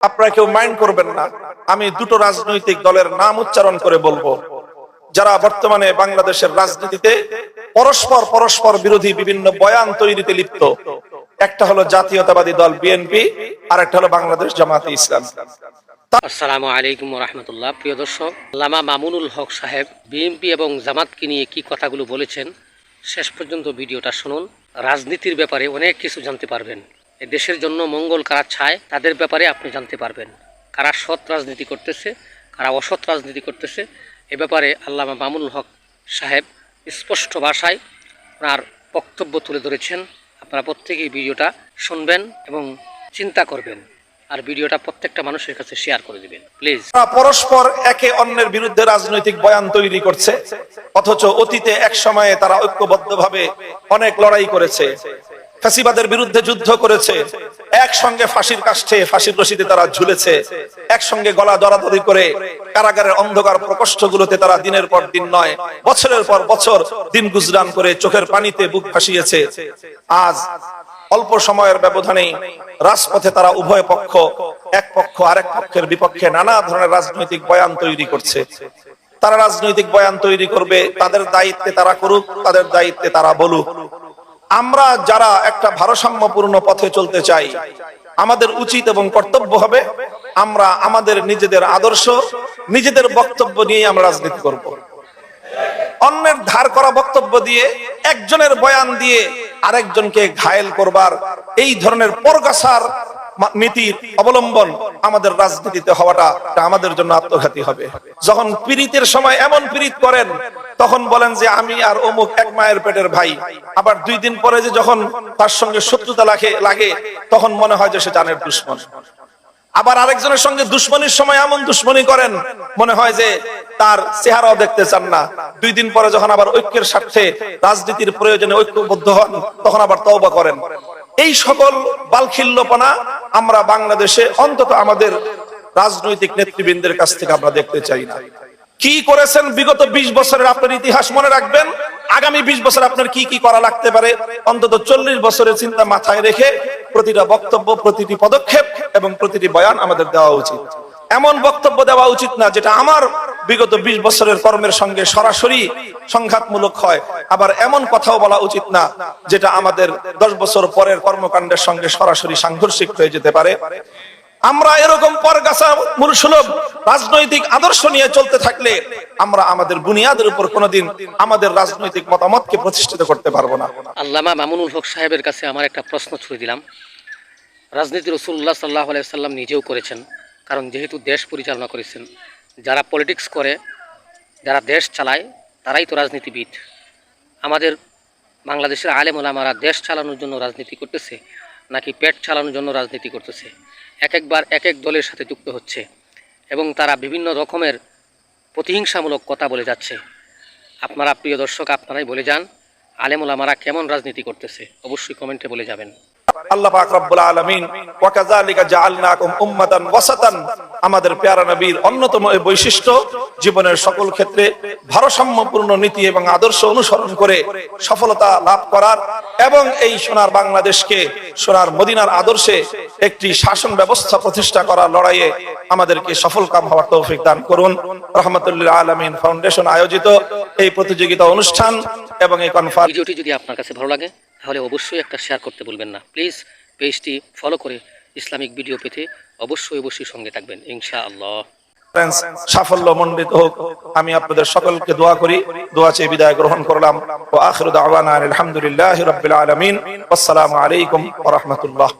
আপনারা কেউ মাইন্ড করবেন না। আমি দুটো রাজনৈতিক দলের নাম উচ্চারণ করে বলব। যারা বর্তমানে বাংলাদেশের রাজনীতিতে পরস্পর পরস্পর বিরোধী বিভিন্ন বয়ান তৈরিতে লিপ্ত। একটা হলো জাতীয়তাবাদী দল বিএনপি আর একটা হলো বাংলাদেশ জামাতে ইসলাম। আসসালামু আলাইকুম রহমতুল্লাহ, প্রিয় দর্শক, লামা মামুনুল হক সাহেব বিএনপি এবং জামাতকে নিয়ে কি কথাগুলো বলেছেন, শেষ পর্যন্ত ভিডিওটা শুনুন। রাজনীতির ব্যাপারে অনেক কিছু জানতে পারবেন। দেশের জন্য মঙ্গল কারা চায়, তাদের ব্যাপারে আপনি জানতে পারবেন। কারা সৎ রাজনীতি করতেছে, কারা অসৎ রাজনীতি করতেছে, এ ব্যাপারে আল্লামা মামুনুল হক সাহেব স্পষ্ট ভাষায় ওনার বক্তব্য তুলে ধরেছেন। আপনারা প্রত্যেকেই ভিডিওটা শুনবেন এবং চিন্তা করবেন। আর ভিডিওটা প্রত্যেকটা মানুষের কাছে শেয়ার করে দিবেন, প্লিজ। পরস্পর একে অন্যের বিরুদ্ধে রাজনৈতিক বয়ান তৈরি করছে, অথচ অতীতে এক সময়ে তারা ঐক্যবদ্ধভাবে অনেক লড়াই করেছে। ফ্যাসিবাদের বিরুদ্ধে যুদ্ধ করেছে। একসঙ্গে ফাঁসির কাষ্ঠে ফাঁসির রশিতে তারা ঝুলেছে। একসঙ্গে গলা দরাদরি করে কারাগারের অন্ধকার প্রকোষ্ঠগুলোতে তারা দিনের পর দিন নয়, বছরের পর বছর দিন গুজরান করে চোখের পানিতে বুক ফাঁসিয়েছে আজ অল্প সময়ের ব্যবধানে রাজপথে তারা উভয় পক্ষ, এক পক্ষ আরেক পক্ষের বিপক্ষে নানা ধরনের রাজনৈতিক বয়ান তৈরি করছে। তারা রাজনৈতিক বয়ান তৈরি করবে, তাদের দায়িত্বে তারা করুক, তাদের দায়িত্বে তারা বলুক। আমরা যারা একটা ভারসাম্যপূর্ণ পথে চলতে চাই, আমাদের উচিত এবং কর্তব্য হবে আমরা আমাদের নিজেদের আদর্শ, নিজেদের বক্তব্য নিয়ে আমরা রাজনীতি করব। অন্যের ধার করা বক্তব্য দিয়ে, একজনের বয়ান দিয়ে আরেকজনকে ঘায়েল করবার, এই ধরনের পরগাছার নীতির অবলম্বন আমাদের রাজনীতিতে হওয়াটা আমাদের জন্য আত্মঘাতী হবে। যখন পীড়িতের সময় এমন পীড়িত করেন, তখন বলেন যে আমি আর অমুক এক মায়ের পেটের ভাই। আবার দুই দিন পরে যে যখন তার সঙ্গে শত্রুতা লাগে লাগে, তখন মনে হয় যে সে জানের দুশ্মন। আবার আরেকজনের সঙ্গে দুশ্মনীর সময় এমন দুশ্মনী করেন, মনে হয় যে তার চেহারাও দেখতে চান না। দুই দিন পরে যখন আবার ঐক্যের স্বার্থে রাজনীতির প্রয়োজনে ঐক্যবদ্ধ হন, তখন আবার তওবা করেন। এই সকল বালখিল্যপনা আমরা বাংলাদেশে অন্তত আমাদের রাজনৈতিক নেতৃবৃন্দের কাছ থেকে আমরা দেখতে চাই না। কি করেছেন বিগত ২০ বছরের আপনার ইতিহাস মনে রাখবেন? আগামী ২০ বছর আপনার কি কি করা লাগতে পারে? অন্তত চল্লিশ বছরের চিন্তা মাথায় রেখে প্রতিটা বক্তব্য, প্রতিটি পদক্ষেপ এবং প্রতিটি বয়ান আমাদের দেওয়া উচিত। এমন বক্তব্য দেওয়া উচিত না যেটা আমার বিগত ২০ বছরের কর্মের সঙ্গে সরাসরি সংঘাতমূলক হয়। আবার এমন কথাও বলা উচিত না, যেটা আমাদের দশ বছর পরের কর্মকাণ্ডের সঙ্গে সরাসরি সাংঘর্ষিক হয়ে যেতে পারে। আমরা এরকম পরগাছা মূলসুলভ রাজনৈতিক আদর্শ নিয়ে চলতে থাকলে আমরা আমাদের বুনিয়াদের উপর কোনোদিন আমাদের রাজনৈতিক মতামতকে প্রতিষ্ঠিত করতে পারব না। আল্লামা মামুনুল হক সাহেবের কাছে আমার একটা প্রশ্ন ছুড়ে দিলাম। রাজনীতি রসুল্লাহ সাল্লাহ সাল্লাম নিজেও করেছেন, কারণ যেহেতু দেশ পরিচালনা করেছেন যারা পলিটিক্স করে, যারা দেশ চালায়, তারাই তো রাজনীতিবিদ। আমাদের বাংলাদেশের আলেম ওলামারা দেশ চালানোর জন্য রাজনীতি করতেছে, নাকি পেট চালানোর জন্য রাজনীতি করতেছে। এক একবার এক এক দলের সাথে যুক্ত হচ্ছে এবং তারা বিভিন্ন রকমের প্রতিহিংসামূলক কথা বলে যাচ্ছে। আপনারা প্রিয় দর্শক, আপনারাই বলে যান, আলেম ওলামারা কেমন রাজনীতি করতেছে? অবশ্যই কমেন্টে বলে যাবেন। আল্লাহ জাআলনাকুম উম্মাতান ওয়াসাতান। আমাদের পেয়ারা নবীর অন্যতম বৈশিষ্ট্য জীবনের সকল ক্ষেত্রে ভারসাম্যপূর্ণ নীতি এবং আদর্শ অনুসরণ করে সফলতা লাভ করার এবং এই সোনার বাংলাদেশকে, সোনার মদিনার আদর্শে একটি শাসন ব্যবস্থা প্রতিষ্ঠা করার লড়াইয়ে আমাদেরকে সফল কাম হওয়ার তৌফিক দান করুন। রহমতুল্লাহ আলমিন ফাউন্ডেশন আয়োজিত এই প্রতিযোগিতা অনুষ্ঠান এবং এই কনফারেন্স যদি আপনার কাছে ভালো লাগে, তাহলে অবশ্যই একটা শেয়ার করতে বলবেন না। প্লিজ পেজটি ফলো করে ইসলামিক ভিডিও পেতে অবশ্যই অবশ্যই সঙ্গে থাকবেন ইনশা আল্লাহ সাফল্য মন্ডিত হোক। আমি আপনাদের সকলকে দোয়া করি। দোয়া চেয়ে বিদায় গ্রহণ করলাম। ও আখরুদ দাওয়ানা আলহামদুলিল্লাহ রবিল আলামিন। আসসালামু আলাইকুম রাহমাতুল্লাহ।